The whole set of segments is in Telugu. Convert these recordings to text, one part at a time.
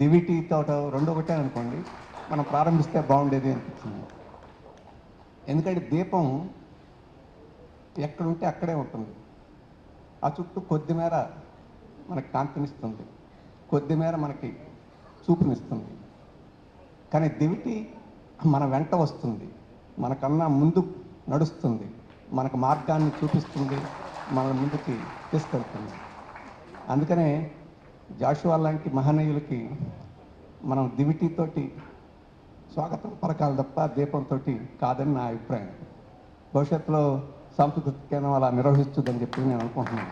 దివిటీతో రెండు ఒకటే అనుకోండి మనం ప్రారంభిస్తే బాగుండేది అనిపించింది ఎందుకంటే దీపం ఎక్కడుంటే అక్కడే ఉంటుంది. ఆ చుట్టూ కొద్ది మేర మనకి కాంతినిస్తుంది కొద్ది మేర మనకి చూపునిస్తుంది. కానీ దివిటి మన వెంట వస్తుంది మనకన్నా ముందు నడుస్తుంది మనకు మార్గాన్ని చూపిస్తుంది మన ముందుకి తీసుకెళ్తుంది. అందుకనే జాషువా లాంటి మహనీయులకి మనం దివిటీతోటి స్వాగతం పరకాలి తప్ప దీపంతో కాదని నా అభిప్రాయం. భవిష్యత్తులో సాంస్కృతిక కేంద్రం అలా నిర్వహిస్తుందని చెప్పి నేను అనుకుంటున్నాను.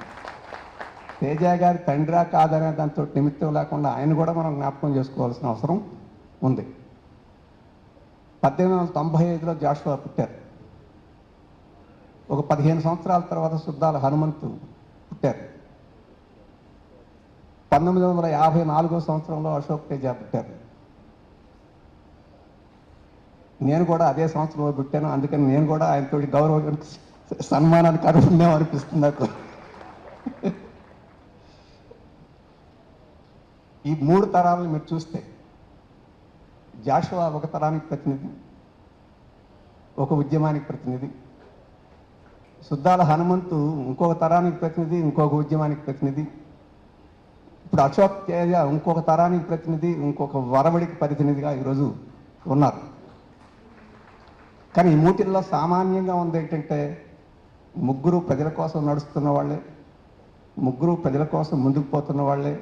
తేజ గారి తండ్రా కాదనే దాంతో నిమిత్తం లేకుండా ఆయన కూడా మనం జ్ఞాపకం చేసుకోవాల్సిన అవసరం ఉంది. పద్దెనిమిది వందల తొంభై ఐదులో జాషువా పుట్టారు. ఒక పదిహేను సంవత్సరాల తర్వాత శుద్ధాల హనుమంతు పుట్టారు పంతొమ్మిది వందల యాభై నాలుగో సంవత్సరంలో అశోక్ తేజ పుట్టారు. నేను కూడా అదే సంవత్సరంలో పుట్టాను. అందుకని నేను కూడా ఆయనతో గౌరవం సన్మానానికి అర్హున్నాం అనిపిస్తుంది నాకు. ఈ మూడు తరాలను మీరు చూస్తే జాషువా ఒక తరానికి ప్రతినిధి ఒక ఉద్యమానికి ప్రతినిధి సుద్దాల హనుమంతు ఇంకొక తరానికి ప్రతినిధి ఇంకొక ఉద్యమానికి ప్రతినిధి ఇప్పుడు అశోక్ తేజ ఇంకొక తరానికి ప్రతినిధి ఇంకొక వరవడికి ప్రతినిధిగా ఈరోజు ఉన్నారు. కానీ ఈ మూటిల్లో సామాన్యంగా ఉంది ఏంటంటే ముగ్గురు ప్రజల కోసం నడుస్తున్న వాళ్ళే ముగ్గురు ప్రజల కోసం ముందుకు పోతున్న వాళ్ళే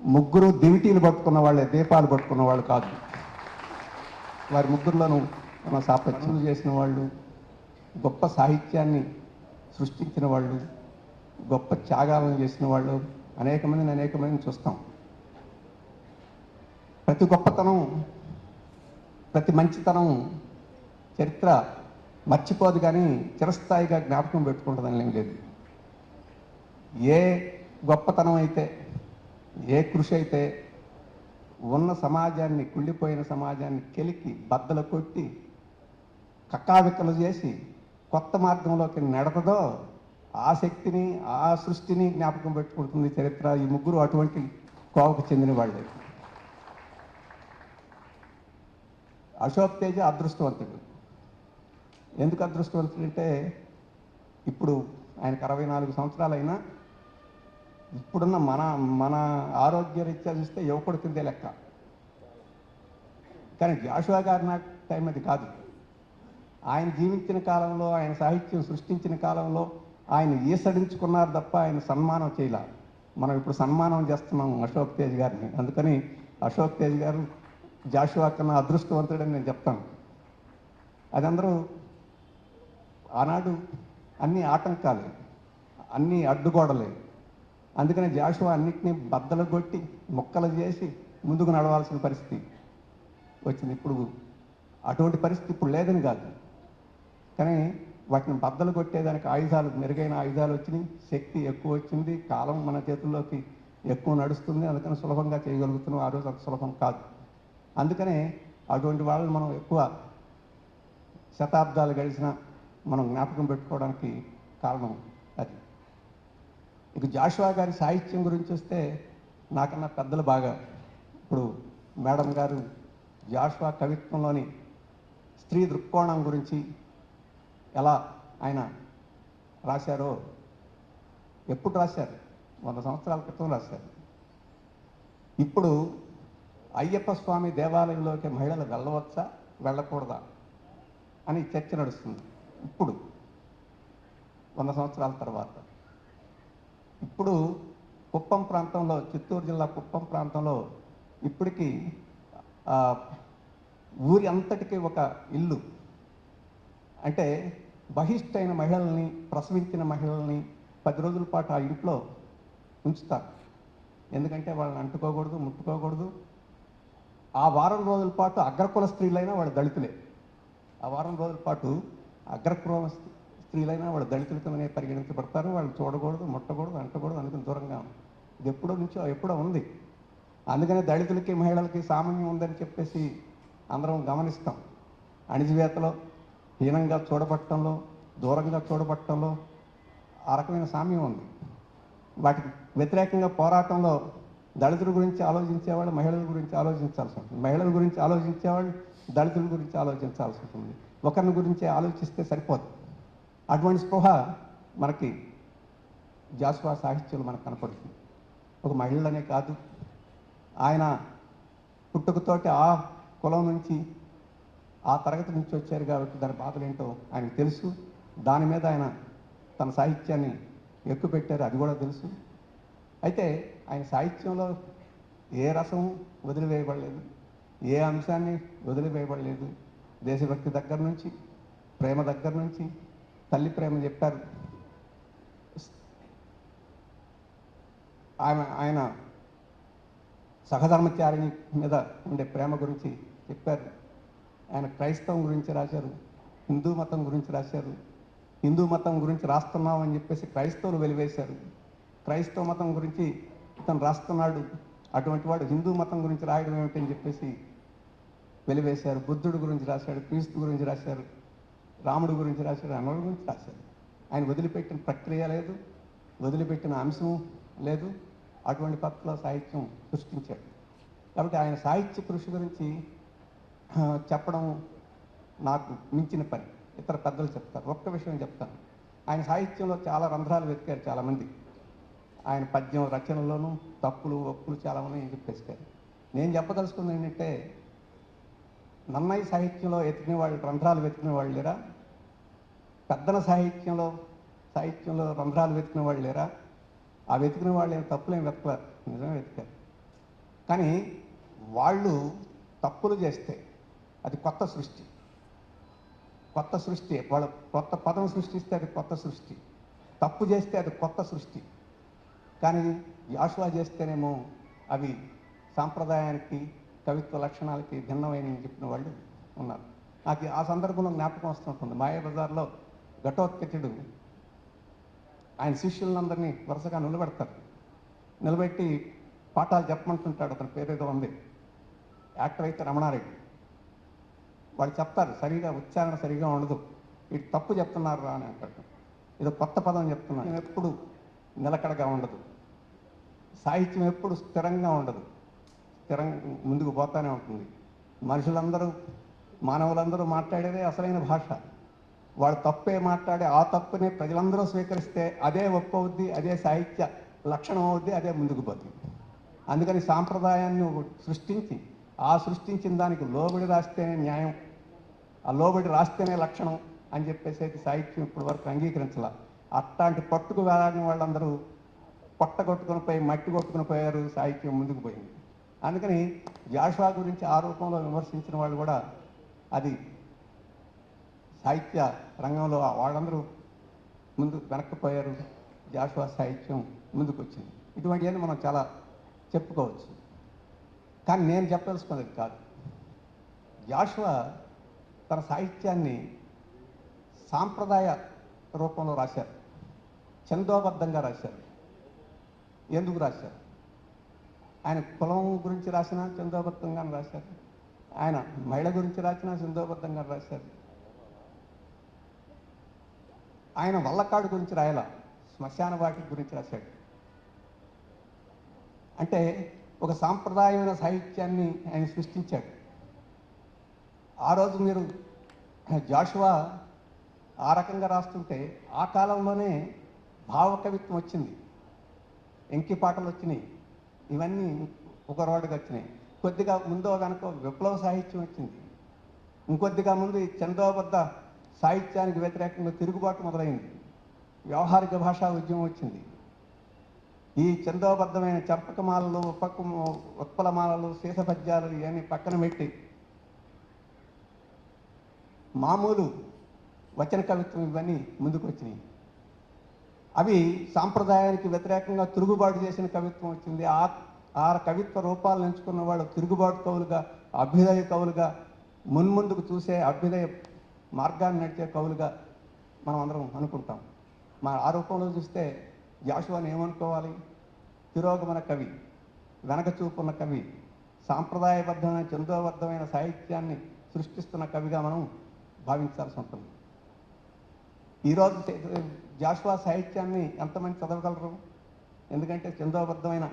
ముగ్గురు దివిటీలు పట్టుకున్న వాళ్ళే దీపాలు పట్టుకున్న వాళ్ళు కాదు. వారి ముగ్గురులోనూ మన సాపత్యులు చేసిన వాళ్ళు గొప్ప సాహిత్యాన్ని సృష్టించిన వాళ్ళు గొప్ప త్యాగాలను చేసిన వాళ్ళు అనేక మందిని అనేక మందిని చూస్తాం. ప్రతి గొప్పతనం ప్రతి మంచితనం చరిత్ర మర్చిపోదు కానీ చిరస్థాయిగా జ్ఞాపకం పెట్టుకుంటుందని ఏం లేదు. ఏ గొప్పతనం అయితే ఏ కృషి అయితే ఉన్న సమాజాన్ని కుళ్ళిపోయిన సమాజాన్ని కెలికి బద్దలు కొట్టి కక్కావిక్కలు చేసి కొత్త మార్గంలోకి నడతదో ఆ శక్తిని ఆ సృష్టిని జ్ఞాపకం పెట్టుకుంటుంది చరిత్ర. ఈ ముగ్గురు అటువంటి కోవకు చెందిన వాళ్ళే. అశోక్ తేజ అదృష్టవంతుడు. ఎందుకు అదృష్టవంతుడు అంటే ఇప్పుడు ఆయనకు అరవై నాలుగు సంవత్సరాలైనా ఇప్పుడున్న మన మన ఆరోగ్య రీత్యా చూస్తే యువకుడు కిందే లెక్క. కానీ జాషువా గారి నా టైం అది కాదు. ఆయన జీవించిన కాలంలో ఆయన సాహిత్యం సృష్టించిన కాలంలో ఆయన ఈసడించుకున్నారు తప్ప ఆయన సన్మానం చేయలే. మనం ఇప్పుడు సన్మానం చేస్తున్నాం అశోక్ తేజ్ గారిని. అందుకని అశోక్ తేజ్ గారు జాషువా కన్నా అదృష్టవంతుడని నేను చెప్తాను. అది అందరూ ఆనాడు అన్ని ఆటంకాలే అన్ని అడ్డుగోడలే. అందుకని జాషువా అన్నిటినీ బద్దలు కొట్టి ముక్కలు చేసి ముందుకు నడవాల్సిన పరిస్థితి వచ్చింది. ఇప్పుడు అటువంటి పరిస్థితి ఇప్పుడు లేదని కాదు. కానీ వాటిని బద్దలు కొట్టేదానికి ఆయుధాలు మెరుగైన ఆయుధాలు వచ్చినాయి. శక్తి ఎక్కువ వచ్చింది. కాలం మన చేతుల్లోకి ఎక్కువ నడుస్తుంది. అందుకని సులభంగా చేయగలుగుతున్నాం. ఆ రోజు అంత సులభం కాదు. అందుకనే అటువంటి వాళ్ళని మనం ఎక్కువ శతాబ్దాలు గడిచిన మనం జ్ఞాపకం పెట్టుకోవడానికి కారణం అది. ఇక జాషువా గారి సాహిత్యం గురించి వస్తే నాకన్నా పెద్దలు బాగా. ఇప్పుడు మేడం గారు జాషువా కవిత్వంలోని స్త్రీ దృక్కోణం గురించి ఎలా ఆయన రాశారో ఎప్పుడు రాశారు? వంద సంవత్సరాల క్రితం రాశారు. ఇప్పుడు అయ్యప్ప స్వామి దేవాలయంలోకి మహిళలు వెళ్ళవచ్చా? వెళ్ళకూడదా? అని చర్చ నడుస్తుంది. ఇప్పుడు వంద సంవత్సరాల తర్వాత. ఇప్పుడు కుప్పం ప్రాంతంలో చిత్తూరు జిల్లా కుప్పం ప్రాంతంలో ఇప్పటికీ ఊరి అంతటికి ఒక ఇల్లు. అంటే బహిష్టైన మహిళల్ని ప్రసవించిన మహిళల్ని పది రోజుల పాటు ఆ ఇంట్లో ఉంచుతారు. ఎందుకంటే వాళ్ళని అంటుకోకూడదు ముట్టుకోకూడదు. ఆ వారం రోజుల పాటు అగ్రకుల స్త్రీలైనా వాళ్ళు దళితులే. ఆ వారం రోజుల పాటు అగ్రకుల స్త్రీలైనా వాళ్ళు దళితులతోనే పరిగణించబడతారు. వాళ్ళు చూడకూడదు ముట్టకూడదు అంటకూడదు అందుకని దూరంగా ఇది ఎప్పుడో నుంచో ఎప్పుడో ఉంది. అందుకనే దళితులకి మహిళలకి సామాన్యం ఉందని చెప్పేసి అందరం గమనిస్తాం. అణిజివేతలో హీనంగా చూడబట్టంలో దూరంగా చూడబట్టంలో ఆ రకమైన సామ్యం ఉంది. వాటికి వ్యతిరేకంగా పోరాటంలో దళితుల గురించి ఆలోచించేవాళ్ళు మహిళల గురించి ఆలోచించాల్సి ఉంటుంది. మహిళల గురించి ఆలోచించేవాళ్ళు దళితుల గురించి ఆలోచించాల్సి ఉంటుంది. ఒకరిని గురించి ఆలోచిస్తే సరిపోదు. అటువంటి స్పృహ మనకి జాస్వా సాహిత్యంలో మనకు కనపడుతుంది. ఒక మహిళలనే కాదు ఆయన పుట్టుకతోటి ఆ కులం నుంచి ఆ తరగతి నుంచి వచ్చారు కాబట్టి దాని బాధలేంటో ఆయనకు తెలుసు. దాని మీద ఆయన తన సాహిత్యాన్ని ఎక్కువ పెట్టారు అది కూడా తెలుసు. అయితే ఆయన సాహిత్యంలో ఏ రసం వదిలివేయబడలేదు ఏ అంశాన్ని వదిలివేయబడలేదు. దేశభక్తి దగ్గర నుంచి ప్రేమ దగ్గర నుంచి తల్లి ప్రేమ చెప్పారు. ఆయన ఆయన సహధర్మచారిణి మీద ఉండే ప్రేమ గురించి చెప్పారు. ఆయన క్రైస్తవం గురించి రాశారు హిందూ మతం గురించి రాశారు హిందూ మతం గురించి రాస్తున్నాం అని చెప్పేసి క్రైస్తవులు వెలివేశారు. క్రైస్తవ మతం గురించి ఇతను రాస్తున్నాడు అటువంటి వాడు హిందూ మతం గురించి రాయడం ఏమిటని చెప్పేసి వెలివేశారు. బుద్ధుడు గురించి రాశాడు క్రీస్తు గురించి రాశారు రాముడు గురించి రాశాడు అన్నోడి గురించి రాశారు. ఆయన వదిలిపెట్టిన ప్రక్రియ లేదు వదిలిపెట్టిన అంశం లేదు అటువంటి పత్ర సాహిత్యం సృష్టించాడు. కాబట్టి ఆయన సాహిత్య కృషి గురించి చెప్పడం నాకు మించిన పని. ఇతర పెద్దలు చెప్తారు. ఒక్క విషయం చెప్తాను. ఆయన సాహిత్యంలో చాలా రంధ్రాలు వెతికారు చాలామంది. ఆయన పద్యం రచనలోనూ తప్పులు ఒప్పులు చాలా ఉన్నాయి చెప్పేసారు నేను చెప్పదలుచుకుంది ఏంటంటే నన్నయ్య సాహిత్యంలో ఎతికిన వాళ్ళు రంధ్రాలు వెతికిన వాళ్ళు లేరా? పెద్దల సాహిత్యంలో సాహిత్యంలో రంధ్రాలు వెతికిన వాళ్ళు లేరా? ఆ వెతికిన వాళ్ళు ఏం తప్పులేం వెతకలేరు. నిజమే వెతికారు. కానీ వాళ్ళు తప్పులు చేస్తే అది కొత్త సృష్టి. కొత్త సృష్టి. వాళ్ళు కొత్త పదం సృష్టిస్తే అది కొత్త సృష్టి. తప్పు చేస్తే అది కొత్త సృష్టి. కానీ యాషువా చేస్తేనేమో అవి సాంప్రదాయానికి కవిత్వ లక్షణాలకి భిన్నమైనవి చెప్పిన వాళ్ళు ఉన్నారు. నాకు ఆ సందర్భంలో జ్ఞాపకం వస్తుంటుంది. మాయాబజార్లో ఘటోత్కచుడు ఆయన శిష్యులందరినీ వరుసగా నిలబెడతారు. నిలబెట్టి పాఠాలు చెప్పమంటుంటాడు. అతని పేరేదో ఉంది. యాక్టర్ అయితే రమణారెడ్డి. వాళ్ళు చెప్తారు సరిగా ఉచ్చారణ సరిగా ఉండదు. ఇటు తప్పు చెప్తున్నారు రా అని అంటాడు. ఇది కొత్త పదం చెప్తున్నాను ఎప్పుడు నిలకడగా ఉండదు. సాహిత్యం ఎప్పుడు స్థిరంగా ఉండదు. స్థిరంగా ముందుకు పోతానే ఉంటుంది. మనుషులందరూ మానవులందరూ మాట్లాడేదే అసలైన భాష. వాడు తప్పే మాట్లాడే ఆ తప్పుని ప్రజలందరూ స్వీకరిస్తే అదే ఒప్పు అవుద్ది అదే సాహిత్య లక్షణం అవుద్ది అదే ముందుకు పోతుంది అందుకని సాంప్రదాయాన్ని సృష్టించి ఆ సృష్టించిన దానికి లోబడి రాస్తేనే న్యాయం. ఆ లోబడి రాస్తేనే లక్షణం అని చెప్పేసి అయితే సాహిత్యం ఇప్పటి వరకు అంగీకరించాల. అట్లాంటి పట్టుకు వెళ్ళని వాళ్ళందరూ పొట్ట కొట్టుకుని పోయి మట్టి కొట్టుకుని పోయారు సాహిత్యం ముందుకు పోయింది. అందుకని జాషువా గురించి ఆ రూపంలో విమర్శించిన వాళ్ళు కూడా అది సాహిత్య రంగంలో వాళ్ళందరూ ముందు వెనక్కిపోయారు. జాషువా సాహిత్యం ముందుకు వచ్చింది ఇటువంటివన్నీ మనం చాలా చెప్పుకోవచ్చు. కానీ నేను చెప్పదలుచుకున్నది కాదు. జాషువా తన సాహిత్యాన్ని సాంప్రదాయ రూపంలో రాశారు. చందోబద్ధంగా రాశారు. ఎందుకు రాశారు? ఆయన కులం గురించి రాసిన చందోబద్ధంగా రాశారు. ఆయన మహిళ గురించి రాసిన చందోబద్ధంగా రాశారు. ఆయన వల్లకాడు గురించి రాయాల? శ్మశాన వాటి గురించి రాశాడు. అంటే ఒక సాంప్రదాయమైన సాహిత్యాన్ని ఆయన సృష్టించాడు. ఆ రోజు మీరు జాషువా ఆ రకంగా రాస్తుంటే ఆ కాలంలోనే భావకవిత్వం వచ్చింది. ఎంకి పాటలు వచ్చినాయి. ఇవన్నీ ఒకరోడుగా వచ్చినాయి. కొద్దిగా ముందో కనుక విప్లవ సాహిత్యం వచ్చింది. ఇంకొద్దిగా ముందు చందోబద్ధ సాహిత్యానికి వ్యతిరేకంగా తిరుగుబాటు మొదలైంది. వ్యవహారిక భాషా ఉద్యమం వచ్చింది. ఈ చందోబద్ధమైన చంపకమాలలు ఉపకు ఉత్పలమాలలు శీసపద్యాలు ఇవన్నీ పక్కన పెట్టి మామూలు వచన కవిత్వం ఇవన్నీ ముందుకు వచ్చినాయి అవి సాంప్రదాయానికి వ్యతిరేకంగా తిరుగుబాటు చేసిన కవిత్వం వచ్చింది. ఆ ఆ కవిత్వ రూపాలను ఎంచుకున్న వాళ్ళు తిరుగుబాటు కవులుగా అభ్యుదయ కవులుగా మున్ముందుకు చూసే అభ్యుదయ మార్గాన్ని నడిచే కవులుగా మనం అందరం అనుకుంటాం. మా ఆ రూపంలో చూస్తే జాషువాని ఏమనుకోవాలి? తిరోగమన కవి వెనక చూపున్న కవి సాంప్రదాయబద్ధమైన చందోబద్ధమైన సాహిత్యాన్ని సృష్టిస్తున్న కవిగా మనం భావించాల్సి ఉంటుంది. ఈరోజు జాషువా సాహిత్యాన్ని ఎంతమంది చదవగలరు? ఎందుకంటే చందోబద్ధమైన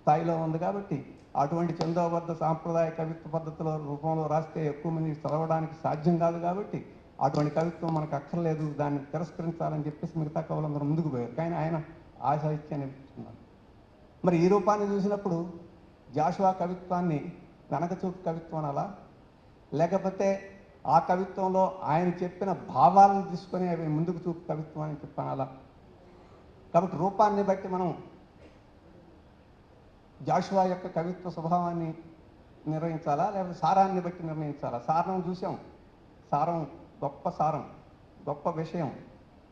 స్థాయిలో ఉంది కాబట్టి అటువంటి చందోబద్ధ సాంప్రదాయ కవిత్వ పద్ధతిలో రూపంలో రాస్తే ఎక్కువ మంది చదవడానికి సాధ్యం కాదు కాబట్టి అటువంటి కవిత్వం మనకు అక్కర్లేదు దాన్ని తిరస్కరించాలని చెప్పేసి మిగతా కవులందరూ ముందుకు పోయారు. కానీ ఆయన ఆ సాహిత్యాన్ని ఇస్తున్నారు మరి ఈ రూపాన్ని చూసినప్పుడు జాషువా కవిత్వాన్ని వెనకచూపు కవిత్వం అలా లేకపోతే ఆ కవిత్వంలో ఆయన చెప్పిన భావాలను తీసుకొని అవి ముందుకు చూపు కవిత్వం అని చెప్పాలా? కాబట్టి రూపాన్ని బట్టి మనం జాషువా యొక్క కవిత్వ స్వభావాన్ని నిర్వహించాలా లేకపోతే సారాన్ని బట్టి నిర్ణయించాలా? సారం చూసాం. సారం గొప్ప సారం గొప్ప విషయం.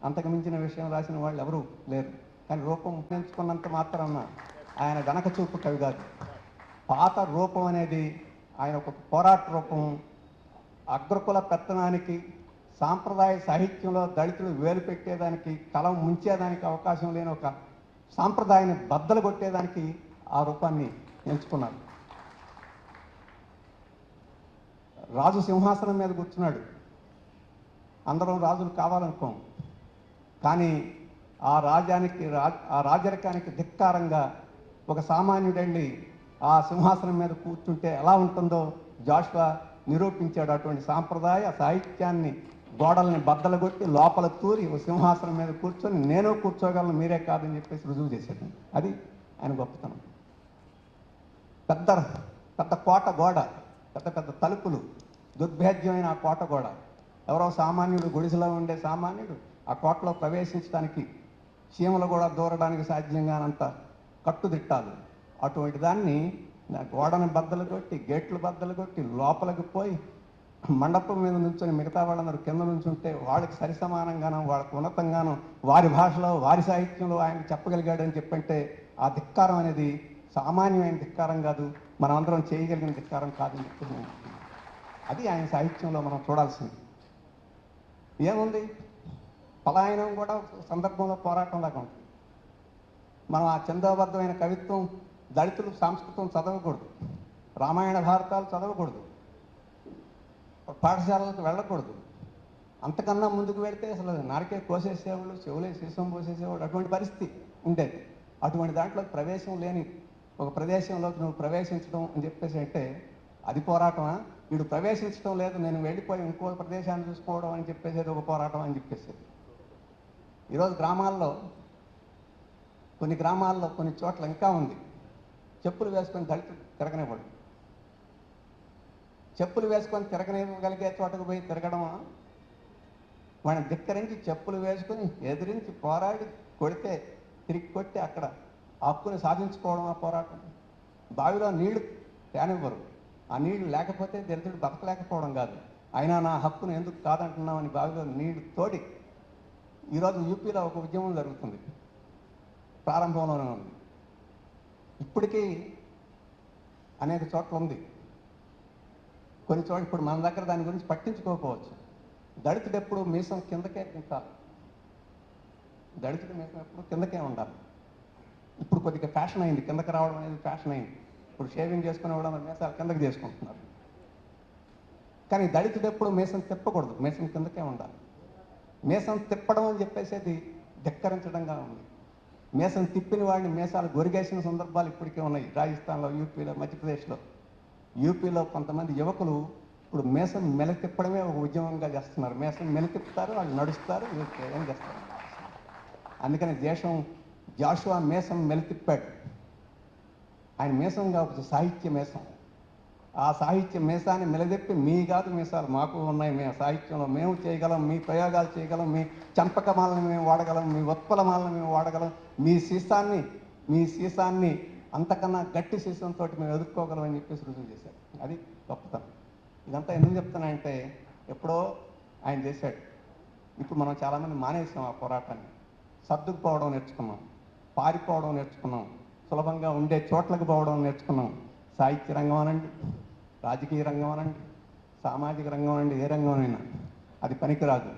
అంతకు మించిన విషయం రాసిన వాళ్ళు ఎవరూ లేరు. కానీ రూపం ఉపయోగించుకున్నంత మాత్రాన ఆయన వెనక చూపు కవి కాదు. పాత రూపం అనేది ఆయన ఒక పోరాట రూపం. అగ్రకుల పెత్తనానికి సాంప్రదాయ సాహిత్యంలో దళితులు వేలు పెట్టేదానికి కలం ముంచేదానికి అవకాశం లేని ఒక సాంప్రదాయాన్ని బద్దలు కొట్టేదానికి ఆ రూపాన్ని ఎంచుకున్నారు రాజు సింహాసనం మీద కూర్చున్నాడు. అందరం రాజులు కావాలనుకోం. కానీ ఆ రాజ్యానికి రా- ఆ రాజరికానికి ధిక్కారంగా ఒక సామాన్యుడండి ఆ సింహాసనం మీద కూర్చుంటే ఎలా ఉంటుందో జాషువా నిరూపించాడు అటువంటి సాంప్రదాయ సాహిత్యాన్ని గోడల్ని బద్దలు కొట్టి లోపల తూరి ఒక సింహాసనం మీద కూర్చొని నేను కూర్చోగలను మీరే కాదని చెప్పేసి రుజువు చేశాడు. అది ఆయన గొప్పతనం. పెద్ద పెద్ద కోట గోడ పెద్ద పెద్ద తలుపులు దుర్భేద్యమైన ఆ కోట గోడ. ఎవరో సామాన్యుడు గుడిసెలో ఉండే సామాన్యుడు ఆ కోటలో ప్రవేశించడానికి చీమలు కూడా దూరడానికి సాధ్యం కానంత కట్టుదిట్టాలు. అటువంటి దాన్ని నా గోడని బద్దలు కొట్టి గేట్లు బద్దలు కొట్టి లోపలికి పోయి మండపం మీద నుంచొని మిగతా వాళ్ళందరూ కింద నుంచుంటే వాళ్ళకి సరి సమానంగానో వాళ్ళకి ఉన్నతంగానో వారి భాషలో వారి సాహిత్యంలో ఆయన చెప్పగలిగాడని చెప్పంటే ఆ ధిక్కారం అనేది సామాన్యమైన ధిక్కారం కాదు. మనం అందరం చేయగలిగిన ధిక్కారం కాదని చెప్పి అది ఆయన సాహిత్యంలో మనం చూడాల్సింది. ఏముంది? పలాయనం కూడా సందర్భంలో పోరాటం లాగా ఉంటుంది. మనం ఆ చందోబద్ధమైన కవిత్వం దళితులు సంస్కృతం చదవకూడదు. రామాయణ భారతాలు చదవకూడదు. పాఠశాలలకు వెళ్ళకూడదు. అంతకన్నా ముందుకు వెళితే అసలు నరకే కోసేసేవాళ్ళు చెవులే శిశం పోసేసేవాళ్ళు అటువంటి పరిస్థితి ఉండేది. అటువంటి దాంట్లో ప్రవేశం లేని ఒక ప్రదేశంలోకి నువ్వు ప్రవేశించడం అని చెప్పేసి అంటే అది పోరాటమా? వీడు ప్రవేశించడం లేదు నేను వెళ్ళిపోయి ఇంకో ప్రదేశాన్ని చూసుకోవడం అని చెప్పేసి ఒక పోరాటం అని చెప్పేసేది ఈరోజు గ్రామాల్లో కొన్ని గ్రామాల్లో కొన్ని చోట్ల ఇంకా ఉంది. చెప్పులు వేసుకొని దళితులు తిరగనివ్వడు చెప్పులు వేసుకొని తిరగనివ్వగలిగే చోటకు పోయి తిరగడమా? వాడిని ధిక్కరించి చెప్పులు వేసుకుని ఎదిరించి పోరాడి కొడితే తిరిగి కొట్టి అక్కడ హక్కుని సాధించుకోవడం ఆ పోరాటం? బావిలో నీళ్ళు తేనివ్వరు. ఆ నీళ్ళు లేకపోతే దళితుడు బతకలేకపోవడం కాదు. అయినా నా హక్కును ఎందుకు కాదంటున్నామని బావిలో నీళ్ళు తోడి ఈరోజు యూపీలో ఒక ఉద్యమం జరుగుతుంది. ప్రారంభంలోనే ఉంది. ఇప్పటికీ అనేక చోట్ల ఉంది. కొన్ని చోట్ల ఇప్పుడు మన దగ్గర దాని గురించి పట్టించుకోకపోవచ్చు. దళితుడు ఎప్పుడు మీసం కిందకే ఉండాలి దళితుడు మీసం ఎప్పుడు కిందకే ఉండాలి. ఇప్పుడు కొద్దిగా ఫ్యాషన్ అయింది. కిందకి రావడం అనేది ఫ్యాషన్ అయింది. ఇప్పుడు షేవింగ్ చేసుకునే వాళ్ళు మీసాలు కిందకి చేసుకుంటున్నారు కానీ దళితుడు ఎప్పుడు మీసం తిప్పకూడదు. మీసం కిందకే ఉండాలి. మీసం తిప్పడం అని చెప్పేసేది ధిక్కరించడంగా ఉంది. మీసం తిప్పిన వాడిని మీసాలు గొరిగేసిన సందర్భాలు ఇప్పటికే ఉన్నాయి. రాజస్థాన్లో యూపీలో మధ్యప్రదేశ్లో. యూపీలో కొంతమంది యువకులు ఇప్పుడు మేసం మెలతిప్పడమే ఒక ఉద్యమంగా చేస్తున్నారు. మేసం మెలతిప్పుతారు వాళ్ళు నడుస్తారు ఏం చేస్తారు. అందుకని దేశం జాషువా మేసం మెలతిప్పాడు ఆయన మేసం కావచ్చు సాహిత్య మేసం. ఆ సాహిత్య మేసాన్ని నిలదెప్పి మీ కాదు మీసాలు మాకు ఉన్నాయి. మేము సాహిత్యంలో మేము చేయగలం మీ ప్రయోగాలు చేయగలం మీ చంపకమాలను మేము వాడగలం మీ ఉత్పలమాలను మేము వాడగలం. మీ సీసాన్ని మీ సీసాన్ని అంతకన్నా గట్టి సీసంతో మేము ఎదుర్కోగలం అని చెప్పేసి రుజువు చేశారు. అది గొప్పతనం. ఇదంతా ఎందుకు చెప్తున్నాయంటే ఎప్పుడో ఆయన చేశాడు. ఇప్పుడు మనం చాలామంది మానేసాం ఆ పోరాటాన్ని. సర్దుకుపోవడం నేర్చుకున్నాం. పారిపోవడం నేర్చుకున్నాం. సులభంగా ఉండే చోట్లకు పోవడం నేర్చుకున్నాం. సాహిత్య రంగం అనండి. రాజకీయ రంగం అనండి సామాజిక రంగం అనండి ఏ రంగమైనా అది పనికిరాదు.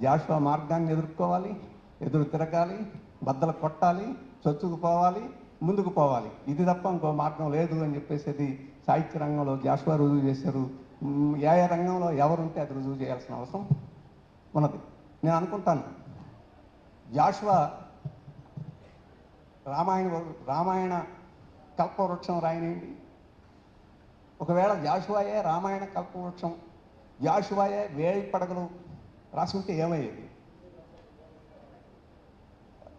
జాషువా మార్గాన్ని ఎదుర్కోవాలి ఎదురు తిరగాలి బద్దలు కొట్టాలి చొచ్చుకు పోవాలి ముందుకు పోవాలి. ఇది తప్ప ఇంకో మార్గం లేదు అని చెప్పేసి సాహిత్య రంగంలో జాషువా రుజువు చేశారు. ఏ రంగంలో ఎవరుంటే అది రుజువు చేయాల్సిన అవసరం ఉన్నది. నేను అనుకుంటాను జాషువా రామాయణ రామాయణ కల్పవృక్షం రాయనండి ఒకవేళ జాషువాయే రామాయణ కల్పవృక్షం జాషువాయే వేయి పడగలు రాసుంటే ఏమయ్యేది?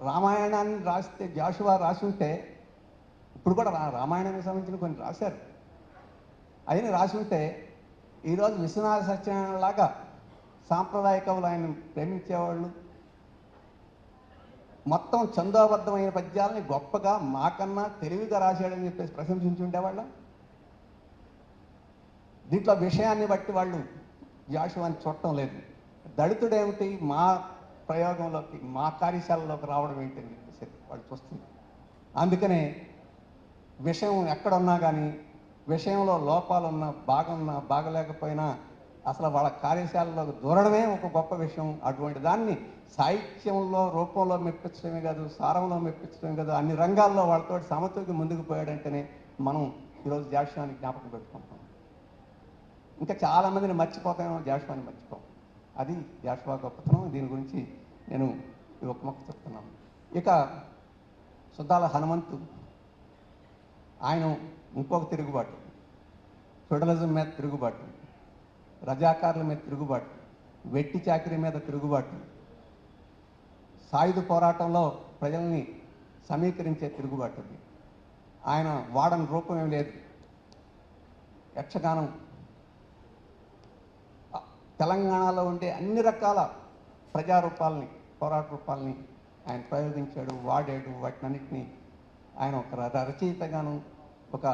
రామాయణాన్ని రాస్తే జాషువా రాసుంటే ఇప్పుడు కూడా రా రామాయణానికి సంబంధించిన కొన్ని రాశారు. అయిన రాసుంటే ఈరోజు విశ్వనాథ సత్యనారాయణ లాగా సాంప్రదాయ కవులు ఆయన ప్రేమించేవాళ్ళు మొత్తం చందోబద్ధమైన పద్యాలని గొప్పగా మాకన్నా తెలివిగా రాశాడని చెప్పేసి ప్రశంసించుండేవాళ్ళం. దీంట్లో విషయాన్ని బట్టి వాళ్ళు జాషువాని చూడటం లేదు. దళితుడేమిటి? మా ప్రయోగంలోకి మా కార్యశాలలోకి రావడం ఏంటి అని చెప్పేసి వాళ్ళు చూస్తుంది అందుకనే విషయం ఎక్కడున్నా కానీ విషయంలో లోపాలున్నా బాగున్నా బాగలేకపోయినా అసలు వాళ్ళ కార్యశాలలోకి దూరడమే ఒక గొప్ప విషయం. అటువంటి దాన్ని సాహిత్యంలో రూపంలో మెప్పించడమే కాదు సారంలో మెప్పించడమే కాదు అన్ని రంగాల్లో వాళ్ళతో సమతూకి ముందుకు పోయాడంటేనే మనం ఈరోజు జాషువాని జ్ఞాపకం పెట్టుకుంటాం ఇంకా చాలామందిని మర్చిపోతామో జాషువాని మర్చిపోం. అది జాషువా గొప్పతనం. దీని గురించి నేను ఈ ఒక్క మొక్క చెప్తున్నాను. ఇక సుద్దాల హనుమంతు ఆయన ఇంకొక తిరుగుబాటు. ఫెడరలిజం మీద తిరుగుబాటు. రజాకారుల మీద తిరుగుబాటు. వెట్టి చాకరీ మీద తిరుగుబాటు. సాయుధ పోరాటంలో ప్రజల్ని సమీకరించే తిరుగుబాటు ఆయన వాడని రూపం ఏం లేదు. యక్షగానం తెలంగాణలో ఉండే అన్ని రకాల ప్రజారూపాలని పోరాట రూపాలని ఆయన ప్రయోగించాడు వాడాడు. వాటినన్నిటినీ ఆయన ఒక రచయితగాను ఒక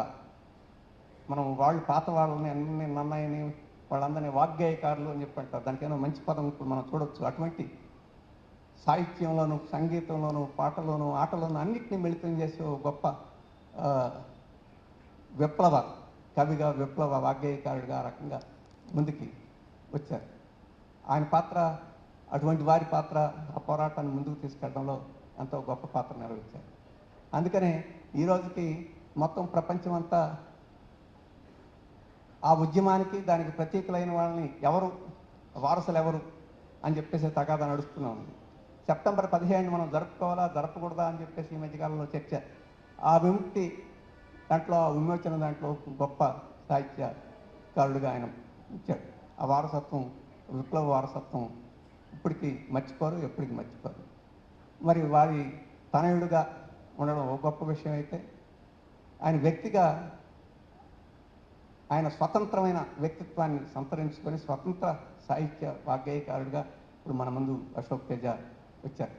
మనం వాళ్ళు పాత వాళ్ళని అన్ని నన్నయ్యని వాళ్ళందరినీ వాగ్గేయకారులు అని చెప్పి అంటారు. దానికైనా మంచి పదం ఇప్పుడు మనం చూడొచ్చు. అటువంటి సాహిత్యంలోను సంగీతంలోను పాటలోను ఆటలోను అన్నిటినీ మిళితం చేసే గొప్ప విప్లవ కవిగా విప్లవ వాగ్గేయకారుడిగా ఆ రకంగా ముందుకి వచ్చారు. ఆయన పాత్ర అటువంటి వారి పాత్ర ఆ పోరాటాన్ని ముందుకు తీసుకెళ్ళడంలో ఎంతో గొప్ప పాత్ర నెరవేర్చారు అందుకనే ఈ రోజుకి మొత్తం ప్రపంచం అంతా ఆ ఉద్యమానికి దానికి ప్రతీకలైన వాళ్ళని ఎవరు వారసులు ఎవరు అని చెప్పేసి తగాదా నడుస్తూనే ఉంది. సెప్టెంబర్ పదిహేను మనం జరుపుకోవాలా జరపకూడదా అని చెప్పేసి ఈ మధ్యకాలంలో చర్చ. ఆ విముక్తి దాంట్లో ఆ విమోచన దాంట్లో గొప్ప సాహిత్యకారుడుగా ఆయన ఇచ్చాడు. ఆ వారసత్వం విప్లవ వారసత్వం ఇప్పటికీ మర్చిపోరు ఎప్పటికీ మర్చిపోరు. మరి వారి తనయుడుగా ఉండడం ఒక గొప్ప విషయం అయితే ఆయన వ్యక్తిగా ఆయన స్వతంత్రమైన వ్యక్తిత్వాన్ని సంతరించుకొని స్వతంత్ర సాహిత్య వాగ్గేయకారుడిగా ఇప్పుడు మన ముందు అశోక్ తేజ వచ్చారు.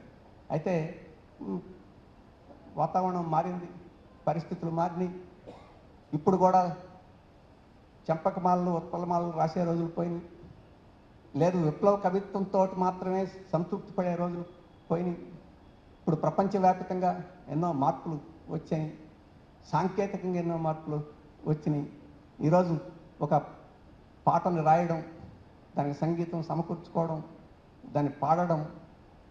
అయితే వాతావరణం మారింది పరిస్థితులు మారినాయి. ఇప్పుడు కూడా చెంపకమాలను ఉత్పలమాలలు రాసే రోజులు పోయినాయి. లేదు విప్లవ కవిత్వంతో మాత్రమే సంతృప్తి పడే రోజులు పోయినాయి. ఇప్పుడు ప్రపంచవ్యాప్తంగా ఎన్నో మార్పులు వచ్చాయి. సాంకేతికంగా ఎన్నో మార్పులు వచ్చినాయి. ఈరోజు ఒక పాటను రాయడం దానికి సంగీతం సమకూర్చుకోవడం దాన్ని పాడడం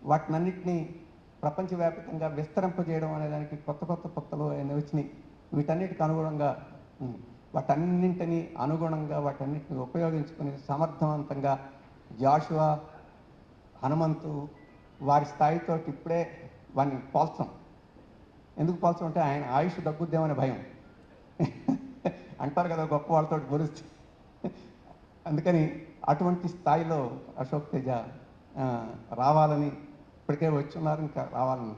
వాటినన్నింటినీ ప్రపంచవ్యాప్తంగా విస్తరింపజేయడం అనే దానికి కొత్త కొత్త కొత్తలు అనేవి వచ్చినాయి. వీటన్నిటికి అనుగుణంగా ఉంది. వాటన్నింటినీ అనుగుణంగా వాటన్నింటిని ఉపయోగించుకొని సమర్థవంతంగా జాషువా హనుమంతు వారి స్థాయితో ఇప్పుడే వాడిని పోల్చం. ఎందుకు పోల్చం అంటే ఆయన ఆయుష్ తగ్గుద్దేమనే భయం. అంటారు కదా గొప్ప వాళ్ళతో పోలిస్తే. అందుకని అటువంటి స్థాయిలో అశోక్ తేజ రావాలని ఇప్పటికే వచ్చున్నారు ఇంకా రావాలని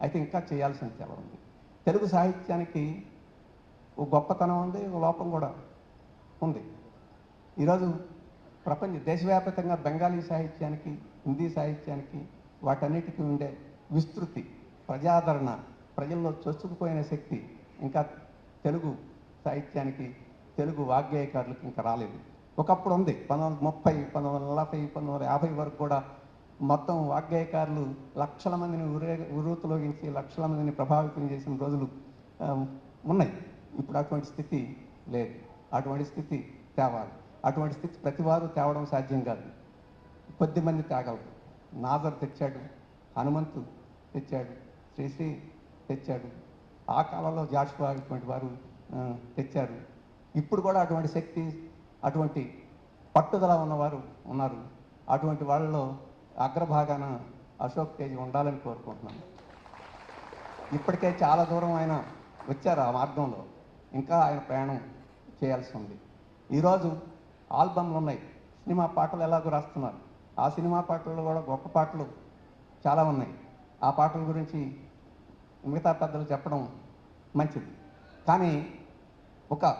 అయితే ఇంకా చేయాల్సింది చాలా ఉంది. తెలుగు సాహిత్యానికి ఓ గొప్పతనం ఉంది ఓ లోపం కూడా ఉంది. ఈరోజు ప్రపంచ దేశవ్యాప్తంగా బెంగాలీ సాహిత్యానికి హిందీ సాహిత్యానికి వాటన్నిటికీ ఉండే విస్తృతి ప్రజాదరణ ప్రజల్లో చొచ్చుకుపోయిన శక్తి ఇంకా తెలుగు సాహిత్యానికి తెలుగు వాగ్గేయకారులకు ఇంకా రాలేదు. ఒకప్పుడు ఉంది పంతొమ్మిది ముప్పై పంతొమ్మిది వందల నలభై పంతొమ్మిది వందల యాభై వరకు కూడా మొత్తం వాగ్గేయకారులు లక్షల మందిని ఉరే ఉరుతులోగించి లక్షల మందిని ప్రభావితం చేసిన రోజులు ఉన్నాయి. ఇప్పుడు అటువంటి స్థితి లేదు. అటువంటి స్థితి తేవాలి. అటువంటి స్థితి ప్రతి వారు తేవడం సాధ్యం కాదు. కొద్ది మంది తేగలరు. నాజర్ తెచ్చాడు హనుమంతు తెచ్చాడు శ్రీశ్రీ తెచ్చాడు. ఆ కాలంలో జాషువా ఇటువంటి వారు తెచ్చారు. ఇప్పుడు కూడా అటువంటి శక్తి అటువంటి పట్టుదల ఉన్నవారు ఉన్నారు. అటువంటి వాళ్ళలో అగ్రభాగాన అశోక్ తేజ్ ఉండాలని కోరుకుంటున్నాను. ఇప్పటికే చాలా దూరం ఆయన వచ్చారు ఆ మార్గంలో. ఇంకా ఆయన ప్రయాణం చేయాల్సి ఉంది. ఈరోజు ఆల్బమ్లు ఉన్నాయి. సినిమా పాటలు ఎలాగో రాస్తున్నారు. ఆ సినిమా పాటల్లో కూడా గొప్ప పాటలు చాలా ఉన్నాయి. ఆ పాటల గురించి మిగతా పెద్దలు చెప్పడం మంచిది. కానీ ఒక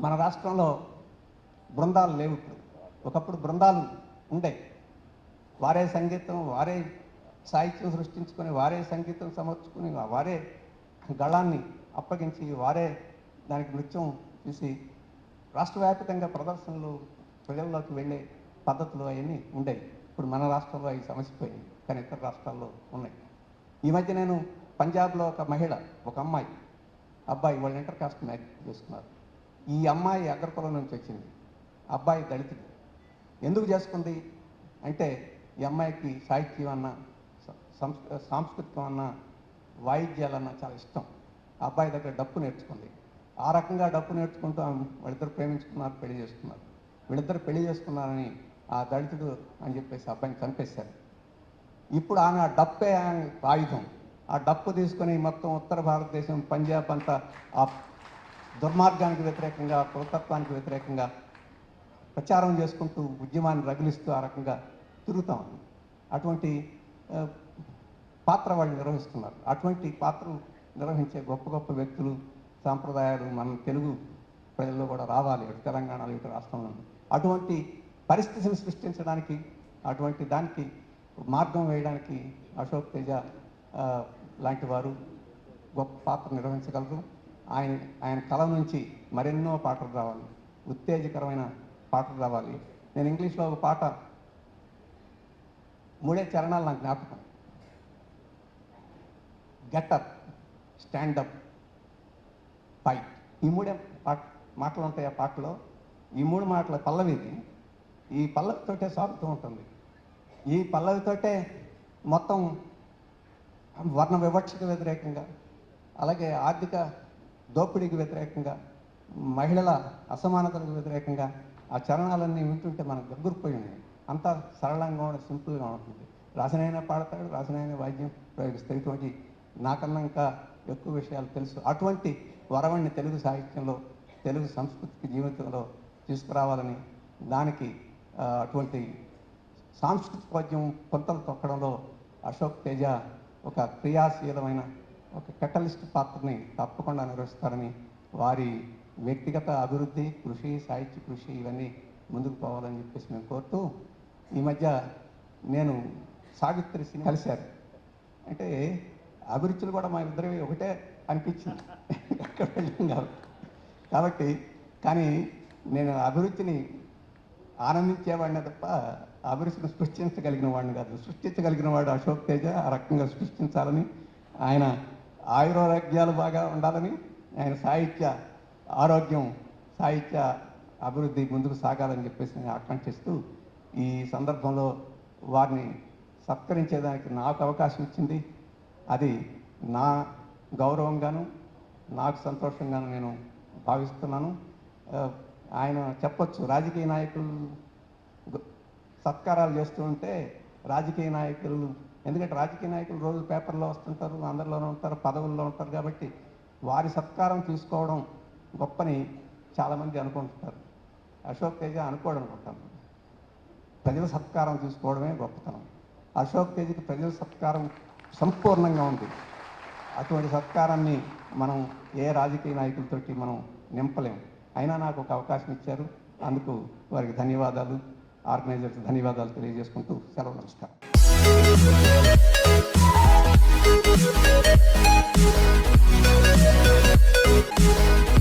మన రాష్ట్రంలో బృందాలు లేవు ఇప్పుడు. ఒకప్పుడు బృందాలు ఉండే. వారే సంగీతం వారే సాహిత్యం సృష్టించుకొని వారే సంగీతం సమర్చుకుని వారే గళాన్ని అప్పగించి వారే దానికి నృత్యం చూసి రాష్ట్ర వ్యాప్తంగా ప్రదర్శనలు ప్రజల్లోకి వెళ్ళే పద్ధతులు అవన్నీ ఉండేవి ఇప్పుడు మన రాష్ట్రంలో అవి సమస్య పోయింది కానీ ఇతర రాష్ట్రాల్లో ఉన్నాయి. ఈ మధ్య నేను పంజాబ్లో ఒక మహిళ ఒక అమ్మాయి అబ్బాయి వాళ్ళు ఇంటర్ కాస్ట్ మ్యారేజ్ చేసుకున్నారు. ఈ అమ్మాయి అగ్రకులం నుంచి వచ్చింది. అబ్బాయి దళితుడు. ఎందుకు చేసుకుంది? అంటే ఈ అమ్మాయికి సాహిత్యం అన్న సంస్కృతం సంస్క సాంస్కృతికం అన్న వాయిద్యాలన్నా చాలా ఇష్టం. అబ్బాయి దగ్గర డప్పు నేర్చుకుంది. ఆ రకంగా డప్పు నేర్చుకుంటూ ఆమె ప్రేమించుకున్నారు పెళ్ళి చేసుకున్నారు. వీళ్ళిద్దరు పెళ్ళి చేసుకున్నారని ఆ దళితుడు అని చెప్పేసి అబ్బాయిని చంపేశారు. ఇప్పుడు ఆమె ఆ డప్పే ఆమె ఆయుధం. ఆ డప్పు తీసుకొని మొత్తం ఉత్తర భారతదేశం పంజాబ్ అంతా ఆ దుర్మార్గానికి వ్యతిరేకంగా కులతత్వానికి వ్యతిరేకంగా ప్రచారం చేసుకుంటూ ఉద్యమాన్ని రగిలిస్తూ ఆ రకంగా తిరుగుతామని అటువంటి పాత్ర వాళ్ళు నిర్వహిస్తున్నారు. అటువంటి పాత్రలు నిర్వహించే గొప్ప గొప్ప వ్యక్తులు సాంప్రదాయాలు మన తెలుగు ప్రజల్లో కూడా రావాలి ఇటు తెలంగాణలో ఇటు రాష్ట్రంలో. అటువంటి పరిస్థితిని సృష్టించడానికి అటువంటి దానికి మార్గం వేయడానికి అశోక్ తేజ లాంటి వారు గొప్ప పాత్ర నిర్వహించగలరు. ఆయన ఆయన కళ నుంచి మరెన్నో పాటలు రావాలి. ఉత్తేజకరమైన పాటలు రావాలి. నేను ఇంగ్లీష్లో ఒక పాట మూడే చరణాలు నాకు జ్ఞాపకం. Get up stand up fight. ఈ మూడే పాట మాటలు ఉంటాయి ఆ పాటలో. ఈ మూడు మాటల పల్లవిది ఈ పల్లవితోటే సాగుతూ ఉంటుంది. ఈ పల్లవితోటే మొత్తం వర్ణ వివక్షకు వ్యతిరేకంగా అలాగే ఆర్థిక దోపిడీకి వ్యతిరేకంగా మహిళల అసమానతలకు వ్యతిరేకంగా ఆ చరణాలన్నీ వింటుంటే మనకు దగ్గరపోయి ఉన్నాయి. అంతా సరళంగా ఉండి సింపుల్గా ఉంటుంది. రాసినైనా పాడతాడు రాసినైనా వాద్యం ప్రయోగిస్తాడు. ఇటువంటి నాకన్నా ఇంకా ఎక్కువ విషయాలు తెలుసు. అటువంటి వరవణ్ణి తెలుగు సాహిత్యంలో తెలుగు సంస్కృతికి జీవితంలో తీసుకురావాలని దానికి అటువంటి సాంస్కృతిక పద్యం పొంతలు తొక్కడంలో అశోక్ తేజ ఒక క్రియాశీలమైన ఒక కెటలిస్ట్ పాత్రని తప్పకుండా నిర్వహిస్తారని వారి వ్యక్తిగత అభివృద్ధి కృషి సాహిత్య కృషి ఇవన్నీ ముందుకు పోవాలని చెప్పేసి మేము కోరుతూ ఈ మధ్య నేను సావిత్రి సిని కలిశారు అంటే అభిరుచులు కూడా మా ఇద్దరివి ఒకటే అనిపించింది. ఎక్కడ వెళ్ళాం కాబట్టి కాబట్టి కానీ నేను అభిరుచిని ఆనందించేవాడిని తప్ప అభిరుచిని సృష్టించగలిగిన వాడిని కాదు. సృష్టించగలిగిన వాడు అశోక్ తేజ ఆ రకంగా సృష్టించాలని ఆయన ఆయురారోగ్యాలు బాగా ఉండాలని ఆయన సాహిత్య ఆరోగ్యం సాహిత్య అభివృద్ధి ముందుకు సాగాలని చెప్పేసి నేను ఆకాంక్షిస్తూ ఈ సందర్భంలో వారిని సత్కరించేదానికి నాకు అవకాశం ఇచ్చింది. అది నా గౌరవంగాను నాకు సంతోషంగాను నేను భావిస్తున్నాను. ఆయన చెప్పొచ్చు రాజకీయ నాయకులు సత్కారాలు చేస్తూ ఉంటే రాజకీయ నాయకులు ఎందుకంటే రాజకీయ నాయకులు రోజు పేపర్లో వస్తుంటారు అందరిలోనే ఉంటారు పదవుల్లో ఉంటారు కాబట్టి వారి సత్కారం తీసుకోవడం గొప్పని చాలామంది అనుకుంటుంటారు అశోక్ తేజ అనుకోవడం అనుకుంటాను. ప్రజల సత్కారం తీసుకోవడమే గొప్పతనం. అశోక్ తేజకి ప్రజల సత్కారం సంపూర్ణంగా ఉంది. అటువంటి సత్కారాన్ని మనం ఏ రాజకీయ నాయకులతోటి మనం నింపలేము అయినా నాకు ఒక అవకాశం ఇచ్చారు. అందుకు వారికి ధన్యవాదాలు. ఆర్గనైజర్స్ ధన్యవాదాలు తెలియజేసుకుంటూ సెలవు నమస్కారం.